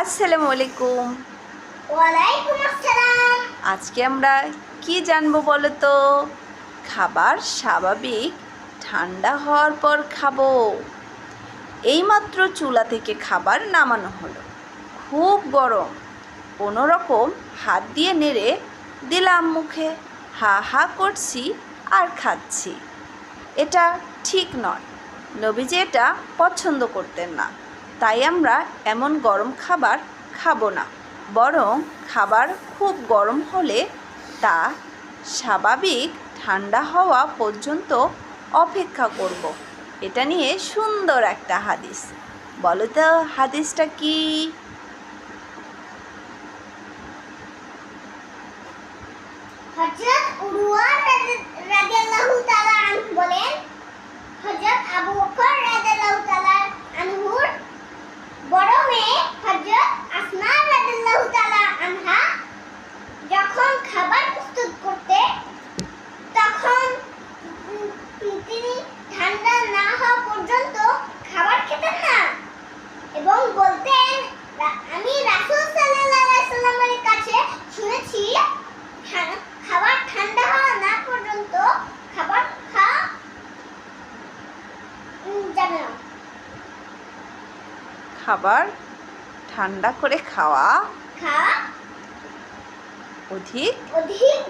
আসসালামু আলাইকুম ওয়ালাইকুম আসসালাম। আজকে আমরা কি জানব বলো তো খাবার স্বাভাবিক ঠান্ডা হওয়ার পর খাব। এইমাত্র চুলা থেকে খাবার নামানো হলো। খুব গরম। কোনো রকম হাত দিয়ে নেড়ে দিলাম মুখে। হা হা করছি আর খাচ্ছি। এটা ঠিক নয়। নবীজি এটা পছন্দ করতেন না। তাই আমরা এমন গরম খাবার খাব না। বরং খাবার খুব গরম হলে তা স্বাভাবিক ঠান্ডা হওয়া পর্যন্ত অপেক্ষা করব। এটা নিয়ে সুন্দর একটা হাদিস। বলো তো, হাদিসটা কি? হযরত উরওয়া রাদিয়াল্লাহু খাবার ঠান্ডা করে খাওয়া অধিক অধিক